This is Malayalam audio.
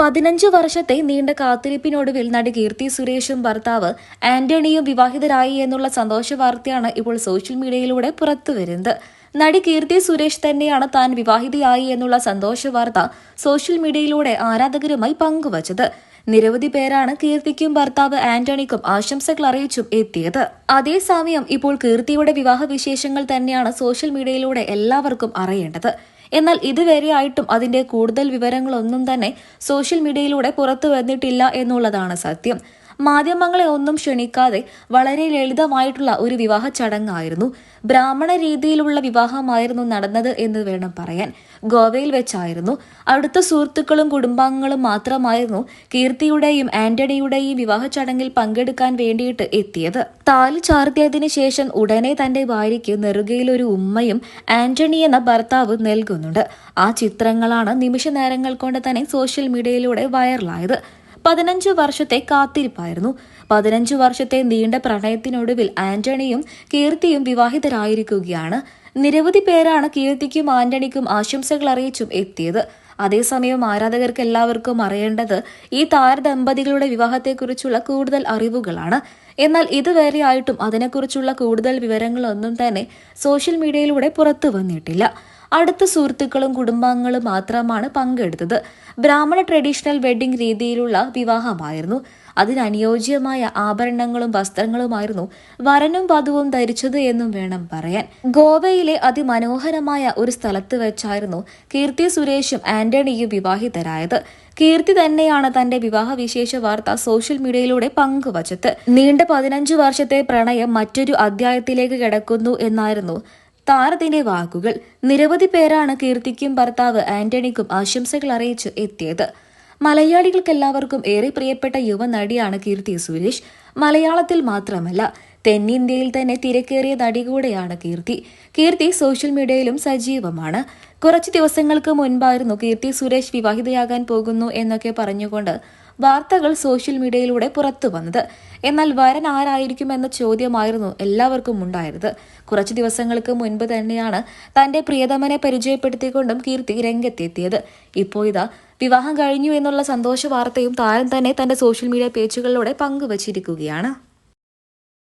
പതിനഞ്ച് വർഷത്തെ നീണ്ട കാത്തിരിപ്പിനൊടുവിൽ നടി കീർത്തി സുരേഷും ഭർത്താവ് ആന്റണിയും വിവാഹിതരായി എന്നുള്ള സന്തോഷ വാർത്തയാണ് ഇപ്പോൾ സോഷ്യൽ മീഡിയയിലൂടെ പുറത്തുവരുന്നത്. നടി കീർത്തി സുരേഷ് തന്നെയാണ് താൻ വിവാഹിതയായി എന്നുള്ള സന്തോഷ വാർത്ത സോഷ്യൽ മീഡിയയിലൂടെ ആരാധകരുമായി പങ്കുവച്ചത്. നിരവധി പേരാണ് കീർത്തിക്കും ഭർത്താവ് ആന്റണിക്കും ആശംസകൾ അറിയിച്ചും എത്തിയത്. അതേസമയം ഇപ്പോൾ കീർത്തിയുടെ വിവാഹ വിശേഷങ്ങൾ തന്നെയാണ് സോഷ്യൽ മീഡിയയിലൂടെ എല്ലാവർക്കും അറിയേണ്ടത്. എന്നാൽ ഇതുവരെയായിട്ടും അതിന്റെ കൂടുതൽ വിവരങ്ങളൊന്നും തന്നെ സോഷ്യൽ മീഡിയയിലൂടെ പുറത്തു വന്നിട്ടില്ല എന്നുള്ളതാണ് സത്യം. മാധ്യമങ്ങളെ ഒന്നും ക്ഷണിക്കാതെ വളരെ ലളിതമായിട്ടുള്ള ഒരു വിവാഹ ചടങ്ങായിരുന്നു. ബ്രാഹ്മണ രീതിയിലുള്ള വിവാഹമായിരുന്നു നടന്നത് എന്ന് വേണം പറയാൻ. ഗോവയിൽ വെച്ചായിരുന്നു. അടുത്ത സുഹൃത്തുക്കളും കുടുംബാംഗങ്ങളും മാത്രമായിരുന്നു കീർത്തിയുടെയും ആന്റണിയുടെയും വിവാഹ ചടങ്ങിൽ പങ്കെടുക്കാൻ വേണ്ടിയിട്ട് എത്തിയത്. താലി ചാർത്തിയതിനു ശേഷം ഉടനെ തന്റെ ഭാര്യയ്ക്ക് നെറുകയിൽ ഒരു ഉമ്മയും ആന്റണി എന്ന ഭർത്താവ് നൽകുന്നുണ്ട്. ആ ചിത്രങ്ങളാണ് നിമിഷ നേരങ്ങൾ കൊണ്ട് തന്നെ സോഷ്യൽ മീഡിയയിലൂടെ വൈറലായത്. പതിനഞ്ച് വർഷത്തെ കാത്തിരിപ്പായിരുന്നു. പതിനഞ്ച് വർഷത്തെ നീണ്ട പ്രണയത്തിനൊടുവിൽ ആന്റണിയും കീർത്തിയും വിവാഹിതരായിരിക്കുകയാണ്. നിരവധി പേരാണ് കീർത്തിക്കും ആന്റണിക്കും ആശംസകൾ അറിയിച്ചും എത്തിയത്. അതേസമയം ആരാധകർക്ക് എല്ലാവർക്കും അറിയേണ്ടത് ഈ താരദമ്പതികളുടെ വിവാഹത്തെക്കുറിച്ചുള്ള കൂടുതൽ അറിവുകളാണ്. എന്നാൽ ഇതുവരെയായിട്ടും അതിനെക്കുറിച്ചുള്ള കൂടുതൽ വിവരങ്ങളൊന്നും തന്നെ സോഷ്യൽ മീഡിയയിലൂടെ പുറത്തു വന്നിട്ടില്ല. അടുത്ത സുഹൃത്തുക്കളും കുടുംബാംഗങ്ങളും മാത്രമാണ് പങ്കെടുത്തത്. ബ്രാഹ്മണ ട്രഡീഷണൽ വെഡ്ഡിംഗ് രീതിയിലുള്ള വിവാഹമായിരുന്നു. അതിനനുയോജ്യമായ ആഭരണങ്ങളും വസ്ത്രങ്ങളുമായിരുന്നു വരനും വധുവും ധരിച്ചത് എന്നും വേണം പറയാൻ. ഗോവയിലെ അതിമനോഹരമായ ഒരു സ്ഥലത്ത് വെച്ചായിരുന്നു കീർത്തി സുരേഷും ആന്റണിയും വിവാഹിതരായത്. കീർത്തി തന്നെയാണ് തന്റെ വിവാഹ വിശേഷ വാർത്ത സോഷ്യൽ മീഡിയയിലൂടെ പങ്കുവച്ചത്. നീണ്ട പതിനഞ്ചു വർഷത്തെ പ്രണയം മറ്റൊരു അധ്യായത്തിലേക്ക് കിടക്കുന്നു എന്നായിരുന്നു താരത്തിന്റെ വാക്കുകൾ നിരവധി പേരാണ് കീർത്തിക്കും ഭർത്താവ് ആന്റണിക്കും ആശംസകൾ അറിയിച്ച് എത്തിയത്. മലയാളികൾക്കെല്ലാവർക്കും ഏറെ പ്രിയപ്പെട്ട യുവ നടിയാണ് കീർത്തി സുരേഷ്. മലയാളത്തിൽ മാത്രമല്ല തെന്നിന്ത്യയിൽ തന്നെ തിരക്കേറിയ നടി കൂടെയാണ് കീർത്തി. കീർത്തി സോഷ്യൽ മീഡിയയിലും സജീവമാണ്. കുറച്ച് ദിവസങ്ങൾക്ക് മുൻപായിരുന്നു കീർത്തി സുരേഷ് വിവാഹിതയാകാൻ പോകുന്നു എന്നൊക്കെ പറഞ്ഞുകൊണ്ട് വാർത്തകൾ സോഷ്യൽ മീഡിയയിലൂടെ പുറത്തു വന്നത്. എന്നാൽ വരൻ ആരായിരിക്കുമെന്ന ചോദ്യമായിരുന്നു എല്ലാവർക്കും ഉണ്ടായത് കുറച്ച് ദിവസങ്ങൾക്ക് മുൻപ് തന്നെയാണ് തന്റെ പ്രിയതമനെ പരിചയപ്പെടുത്തിക്കൊണ്ടും കീർത്തി രംഗത്തെത്തിയത്. ഇപ്പോ ഇതാ വിവാഹം കഴിഞ്ഞു എന്നുള്ള സന്തോഷ വാർത്തയും താരം തന്നെ തന്റെ സോഷ്യൽ മീഡിയ പേജുകളിലൂടെ പങ്കുവച്ചിരിക്കുകയാണ്.